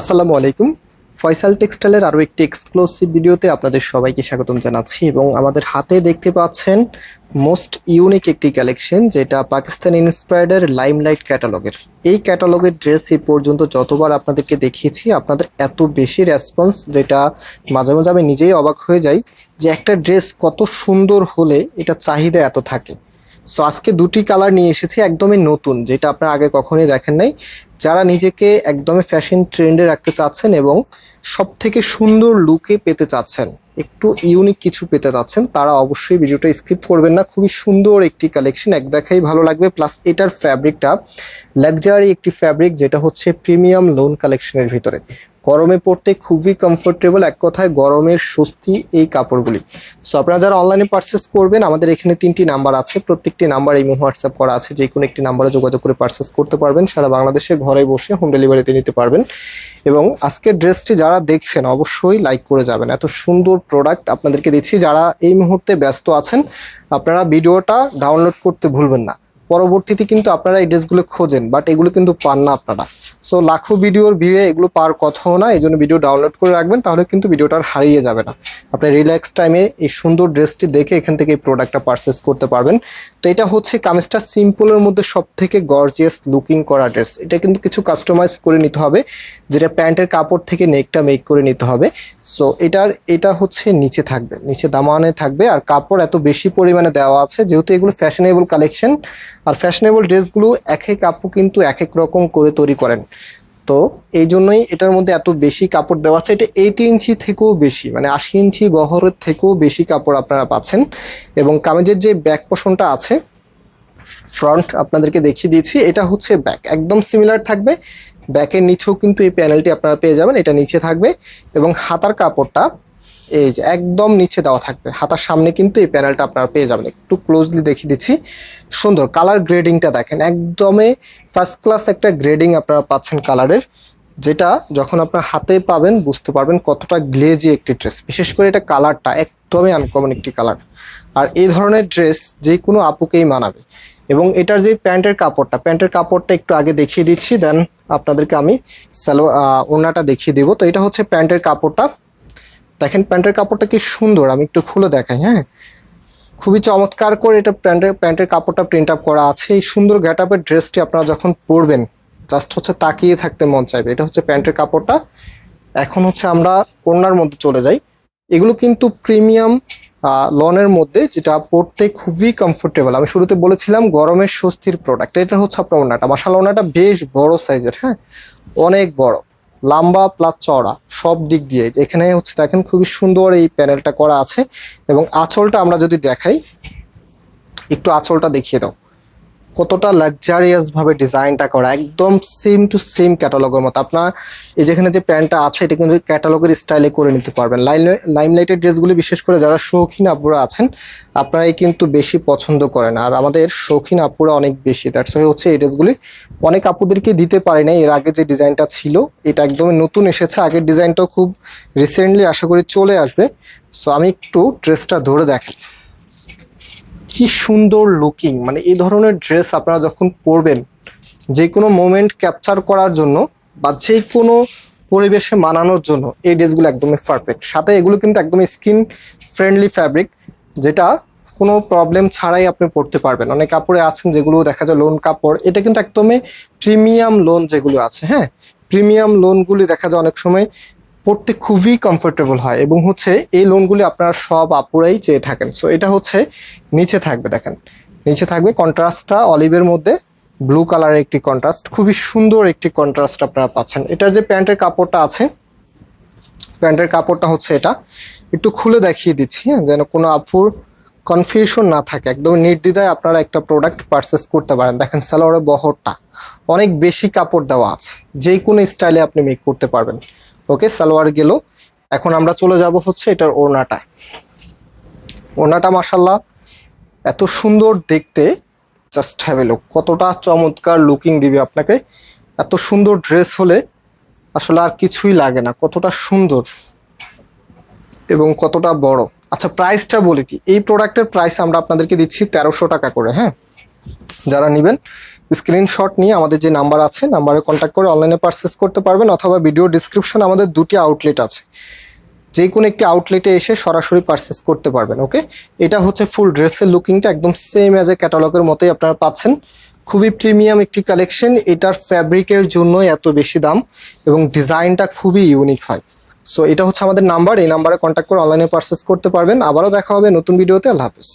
আসসালামু আলাইকুম। ফয়সাল টেক্সটাইলের আরও একটি এক্সক্লুসিভ ভিডিওতে আপনাদের সবাইকে স্বাগতম জানাচ্ছি এবং আমাদের হাতে দেখতে পাচ্ছেন মোস্ট ইউনিক একটি কালেকশন যেটা পাকিস্তান ইন্সপায়ার্ডের লাইমলাইট ক্যাটালগের। এই ক্যাটালগের ড্রেস এই পর্যন্ত যতবার আপনাদেরকে দেখিয়েছি, আপনাদের এত বেশি রেসপন্স যেটা মাঝে মাঝে আমি নিজেই অবাক হয়ে যাই যে একটা ড্রেস কত সুন্দর হলে এটা চাহিদা এত থাকে। সো আজকে দুটি কালার নিয়ে এসেছি, একদমই নতুন, যেটা আপনারা আগে কখনোই দেখেন নাই। যারা নিজেকে একদমই ফ্যাশন ট্রেন্ডে রাখতে চাচ্ছেন এবং সব থেকে সুন্দর লুকে পেতে চাচ্ছেন, একটু ইউনিক কিছু পেতে চাচ্ছেন, তারা অবশ্যই ভিডিওটা স্কিপ করবেন না। খুবই সুন্দর একটি কালেকশন এক দেখাই ভালো লাগবে। প্লাস এটার ফ্যাব্রিকটা লাক্সারি একটি ফ্যাব্রিক যেটা হচ্ছে প্রিমিয়াম লোন কালেকশনের ভিতরে। গরমে পড়তে খুবই কমফোর্টেবল এক কথায় গরমের স্বস্তি এই কাপড়গুলি। সো আপনারা যারা অনলাইনে পারচেস করবেন, আমাদের এখানে তিনটি নাম্বার আছে। প্রত্যেকটি নাম্বার এই হোয়াটসঅ্যাপ করা আছে যে কোনো একটি নাম্বারে যোগাযোগ করে পারচেস করতে পারবেন। সারা বাংলাদেশে ঘরে বসে হোম ডেলিভারিতে নিতে পারবেন। এবং আজকের ড্রেসটি যারা দেখছেন, অবশ্যই লাইক করে যাবেন। এত সুন্দর প্রোডাক্ট আপনাদেরকে দিচ্ছি। যারা এই মুহূর্তে ব্যস্ত আছেন, আপনারা ভিডিওটা ডাউনলোড করতে ভুলবেন না। পরবর্তীতে কিন্তু আপনারা এই ড্রেসগুলো খোঁজেন বাট এগুলো কিন্তু পান না আপনারা। সো লাখো ভিডিওর ভিড়ে এগুলো পাওয়ার কথাও না এই জন্য ভিডিও ডাউনলোড করে রাখবেন, তাহলে কিন্তু ভিডিওটা আর হারিয়ে যাবে না। আপনি রিল্যাক্স টাইমে এই সুন্দর ড্রেসটি দেখে এখান থেকে এই প্রোডাক্টটা পারচেস করতে পারবেন। তো এটা হচ্ছে কামিজটা সিম্পলের মধ্যে সব থেকে গর্জিয়াস লুকিং করা ড্রেস। এটা কিন্তু কিছু কাস্টমাইজ করে নিতে হবে, যেটা প্যান্টের কাপড় থেকে নেকটা মেক করে নিতে হবে। সো এটার, এটা হচ্ছে নিচে থাকবে, নিচে দামানে থাকবে, আর কাপড় এত বেশি পরিমাণে দেওয়া আছে, যেহেতু এগুলো ফ্যাশনেবল কালেকশন আর ফ্যাশনেবল ড্রেসগুলো এক এক আপু কিন্তু এক এক রকম করে তৈরি করেন। তো এই জন্যই এটার মধ্যে এত বেশি কাপড় দেওয়া আছে। এটা এইটি ইঞ্চি থেকেও বেশি মানে আশি ইঞ্চি বহরের থেকেও বেশি কাপড় আপনারা পাচ্ছেন। এবং কামেজের যে ব্যাক পোষণটা আছে ফ্রন্ট আপনাদেরকে দেখিয়ে দিয়েছি, এটা হচ্ছে ব্যাক একদম সিমিলার থাকবে। ব্যাকের নিচেও কিন্তু এই প্যানেলটি আপনারা পেয়ে যাবেন, এটা নিচে থাকবে। এবং হাতার কাপড়টা এই যে একদম নিচে দেওয়া থাকবে। হাতার সামনে কিন্তু এই প্যানেলটা আপনারা পেয়ে যাবেন। একটু ক্লোজলি দেখিয়ে দিচ্ছি। সুন্দর কালার গ্রেডিংটা দেখেন। একদমই ফার্স্ট ক্লাস একটা গ্রেডিং আপনারা পাচ্ছেন কালারের যেটা যখন আপনার হাতে পাবেন, বুঝতে পারবেন কতটা গ্লেজি একটি ড্রেস বিশেষ করে এটা কালারটা একদমই আনকমন একটি কালার আর এই ধরনের ড্রেস যে কোনো আপুকেই মানাবে। এবং এটার যে প্যান্টের কাপড়টা প্যান্টের কাপড়টা একটু আগে দেখিয়ে দিচ্ছি দেন আপনাদেরকে আমি স্যালো ওড়নাটা দেখিয়ে দিব। তো এটা হচ্ছে প্যান্টের কাপড়টা। দেখেন প্যান্টের কাপড়টা কি সুন্দর, আমি একটু খুলে দেখাই হ্যাঁ? খুবই চমৎকার করে এটা প্যান্টের প্যান্টের কাপড়টা প্রিন্ট আপ করা আছে। এই সুন্দর গ্যাট আপের ড্রেসটি আপনারা যখন পরবেন জাস্ট হচ্ছে তাকিয়ে থাকতে মন চাইবে। এটা হচ্ছে প্যান্টের কাপড়টা। এখন হচ্ছে আমরা ওড়নার মধ্যে চলে যাই। এগুলো কিন্তু প্রিমিয়াম লনের মধ্যে, যেটা পরতে খুবই কমফোর্টেবল আমি শুরুতে বলেছিলাম গরমের স্বস্তির প্রোডাক্ট এটা হচ্ছে আপনার ওনাটা মাসাল ওনাটা বেশ বড় সাইজের হ্যাঁ? অনেক বড়। লম্বা প্লাস চওড়া, সব দিক দিয়ে। এখানে হচ্ছে দেখেন খুবই সুন্দর এই প্যানেলটা করা আছে এবং আঁচলটা আমরা যদি দেখাই, একটু আঁচলটা দেখিয়ে দাও। কতটা লাক্সারিয়াস ভাবে ডিজাইনটা করা, একদম সেম টু সেম ক্যাটালগের মতো। আপনার এই যেখানে যে প্যান্টটা আছে, এটা কিন্তু ক্যাটালগের স্টাইলে করে নিতে পারবেন। লাইন লাইমলাইটের ড্রেসগুলি বিশেষ করে যারা শৌখিন আপুরা আছেন, আপনারাই কিন্তু বেশি পছন্দ করেন। আর আমাদের শৌখিন আপুরা অনেক বেশি। দ্যাটস হচ্ছে এই ড্রেসগুলি অনেক আপুদেরকে দিতে পারি না এর আগে যে ডিজাইনটা ছিল, এটা একদমই নতুন এসেছে। আগের ডিজাইনটাও খুব রিসেন্টলি আশা করি চলে আসবে। সো আমি একটু ড্রেসটা ধরে দেখাই। কি সুন্দর লুকিং মানে এই ধরনের ড্রেস আপনারা যখন পরবেন, যে কোনো মোমেন্ট ক্যাপচার করার জন্য বা যে কোনো পরিবেশে মানানোর জন্য এই ড্রেসগুলো একদমই পারফেক্ট সাথে এগুলো কিন্তু একদমই স্কিন ফ্রেন্ডলি ফ্যাব্রিক যেটা কোনো প্রবলেম ছাড়াই আপনি পরতে পারবেন। অনেক কাপড়ে আছেন যেগুলো দেখা যায় লোন কাপড়, এটা কিন্তু একদমই প্রিমিয়াম লোন যেগুলো আছে হ্যাঁ? প্রিমিয়াম লোনগুলি দেখা যায় অনেক সময় পড়তে খুবই কমফোর্টেবল হয় এবং হচ্ছে এই লোনগুলি আপনারা সব আপুরাই চেয়ে থাকেন। সো এটা হচ্ছে নিচে থাকবে, দেখেন। নিচে থাকবে কন্ট্রাস্টটা অলিভের মধ্যে ব্লু কালারের একটি কন্ট্রাস্ট খুবই সুন্দর একটি কন্ট্রাস্ট আপনারা পাচ্ছেন। এটার যে প্যান্টের কাপড়টা আছে, প্যান্টের কাপড়টা হচ্ছে এটা। একটু খুলে দেখিয়ে দিচ্ছি হ্যাঁ যেন কোনো আপুর কনফিউশন না থাকে। একদম নির্দ্বিধায় আপনারা একটা প্রোডাক্ট পারচেস করতে পারেন। দেখেন সালোয়ারের বহরটা। অনেক বেশি কাপড় দেওয়া আছে। যে কোনো স্টাইলে আপনি মেক করতে পারবেন। ওকে, সালোয়ার গেল। এখন আমরা চলে যাব হচ্ছে এটার ওড়নাটা। ওড়নাটা মাসাল্লাহ এত সুন্দর দেখতে। জাস্ট হ্যাভ এ লুক কতটা চমৎকার লুকিং দিবে আপনাকে। এত সুন্দর ড্রেস হলে আসলে আর কিছুই লাগে না, কতটা সুন্দর এবং কতটা বড়। আচ্ছা প্রাইসটা বলি কি? এই প্রোডাক্টের প্রাইস আমরা আপনাদেরকে দিচ্ছি তেরোশো টাকা করে হ্যাঁ? যারা নেবেন স্ক্রিনশট নিয়ে আমাদের যে নাম্বার আছে নাম্বারে কন্ট্যাক্ট করে অনলাইনে পারচেস করতে পারবেন অথবা ভিডিও ডিসক্রিপশন আমাদের দুটি আউটলেট আছে। যে কোনো একটি আউটলেটে এসে সরাসরি পারচেস করতে পারবেন ওকে এটা হচ্ছে ফুল ড্রেসের লুকিংটা একদম সেম অ্যাজ এ ক্যাটালগের মতোই আপনারা পাচ্ছেন। খুবই প্রিমিয়াম একটি কালেকশন এটার ফ্যাব্রিকের জন্য এত বেশি দাম এবং ডিজাইনটা খুবই ইউনিক হয়। সো এটা হচ্ছে আমাদের নাম্বার এই নাম্বারে কন্ট্যাক্ট করে অনলাইনে পারচেস করতে পারবেন। আবারও দেখা হবে নতুন ভিডিওতে আল্লাহ হাফিজ।